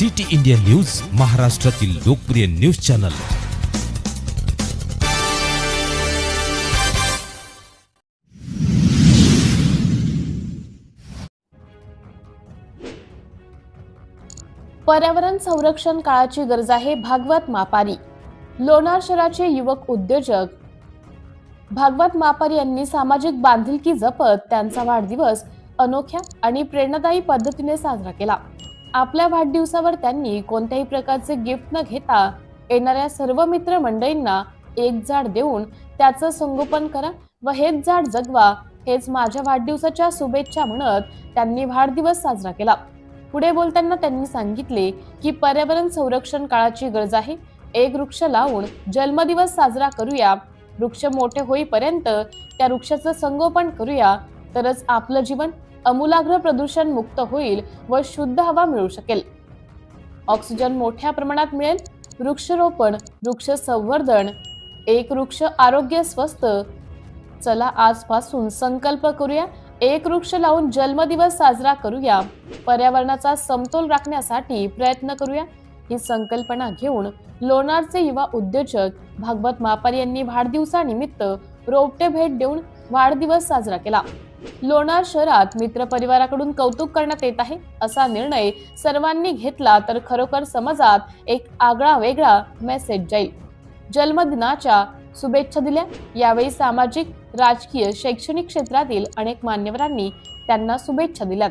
City India news महाराष्ट्रातील लोकप्रिय news channel. पर्यावरण संरक्षण काळाची गरज आहे भागवत मापारी. लोणार शहराचे युवक उद्योजक. भागवत मापारी यांनी सामाजिक बांधिलकी जपत त्यांचा वाढदिवस अनोख्या आणि प्रेरणादायी पद्धतीने साजरा केला. आपल्या वाढदिवसावर त्यांनी कोणत्याही प्रकारचे गिफ्ट न घेता येणाऱ्या सर्व मित्र मंडळींना एक झाड देऊन त्याचं संगोपन करा व हेच झाड जगवा हेच माझ्या वाढदिवसाच्या शुभेच्छा म्हणत त्यांनी वाढदिवस साजरा केला. पुढे बोलताना त्यांनी सांगितले की पर्यावरण संरक्षण काळाची गरज आहे. एक वृक्ष लावून जन्मदिवस साजरा करूया. वृक्ष मोठे होईपर्यंत त्या वृक्षाचं संगोपन करूया. तरच आपलं जीवन अमूलाग्र प्रदूषण मुक्त होईल व शुद्ध हवा मिळू शकेल. ऑक्सिजन मोठ्या प्रमाणात मिळेल वृक्षरोपण वृक्ष संवर्धन एक वृक्ष आरोग्य स्वस्त चला आजपासून संकल्प करूया एक वृक्ष लावून जन्मदिवस साजरा करूया. पर्यावरणाचा समतोल राखण्यासाठी प्रयत्न करूया. ही संकल्पना घेऊन लोणारचे युवा उद्योजक भागवत मापारी यांनी वाढदिवसानिमित्त रोपटे भेट देऊन वाढदिवस साजरा केला. लोणार शहरात मित्र परिवाराकडून कौतुक करण्यात येत आहे असा निर्णय सर्वांनी घेतला तर खरोखर समाजात एक आगळा वेगळा मेसेज जाईल. जन्मदिनाच्या शुभेच्छा दिल्या. यावेळी सामाजिक राजकीय शैक्षणिक क्षेत्रातील अनेक मान्यवरांनी त्यांना शुभेच्छा दिल्यात.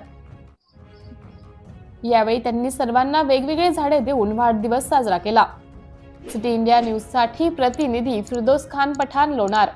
यावेळी त्यांनी सर्वांना वेगवेगळे झाडे देऊन वाढदिवस साजरा केला. सिटी इंडिया न्यूजसाठी प्रतिनिधी फिरदोस खान पठाण लोणार